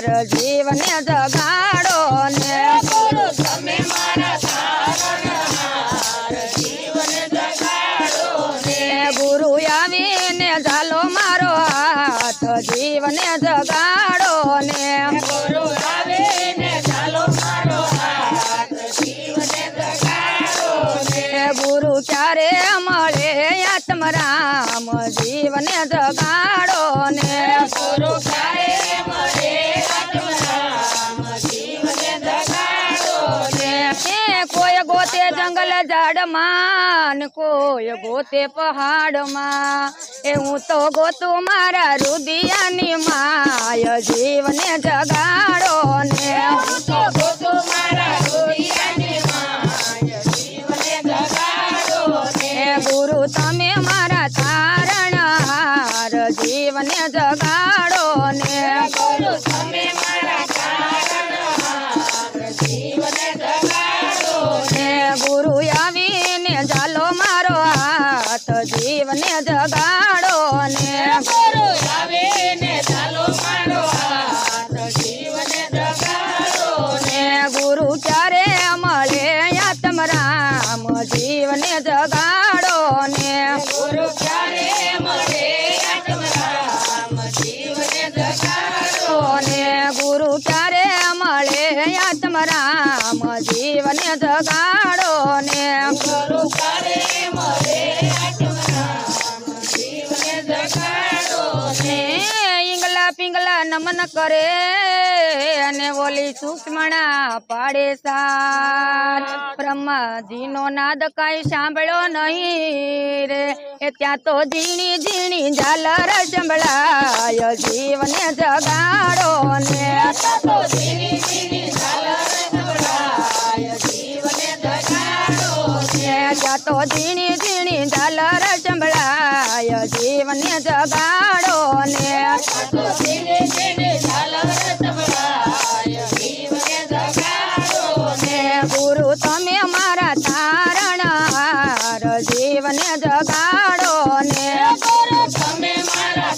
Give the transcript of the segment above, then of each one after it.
જીવને જગાડો ને. ગુરુ તમે મારા ગુરુ આવીને ઝાલો મારો જીવને જગાડો ને. જગાડો ને ગુરુ ક્યારે મળે આત્મરામ, જીવને જગાડો ને. ગુરુ ક્યારે એ કોઈ ગોતે જંગલ ઝાડમાં કોઈ ગોતે પહાડમાં. એ હું તો ગોતું મારા રુદિયાની માય જીવને જગાડો ને. તો ગોતો મારા રૂપિયાની માય જીવને જગાડો ને. ગુરુ તમે મારા તારણ હાર જીવને જગાડો ને. ગુરુ તમે મારા તારણહાર જીવને ગુરુ ક્યારે મળે? આત્મરામ જીવને જગાડો ને. ગુરુ ક્યારે મળે? આત્મરામ જીવને જગાડો ને. પિંગલા નમન કરે અને ઓલી સુષ્મણા પાડે સાર બ્રહ્માજીનો નાદ કાંઈ સાંભળ્યો નહીં રે. એ ત્યાં તો ઝીણી ઝીણી ઝાલર સંભળાય જીવને જગાડો ને. તો ઝીણી ઝીણી ઝાલર સંભળાય જીવને જગાડો ત્યાં તો ઝીણી ઝીણી ઝાલર સંભળાય જીવને જીવને જગાડો ને. ગુરુ તમે મારા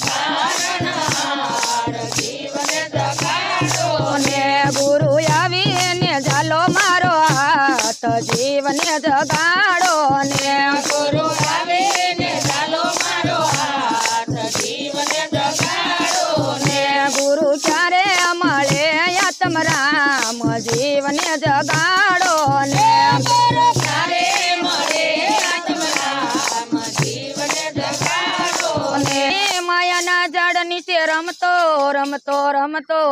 ને. ગુરુ આવીને ઝાલો મારો હાથ. જીવને જગાડો ને. ગુરુ આવે ને ચાલો મારો હાથ. જીવને જગાડો ને. ગુરુ ક્યારે મળે આત્મરામ જીવને જગાડો ને. રમતો રમતો રમતો.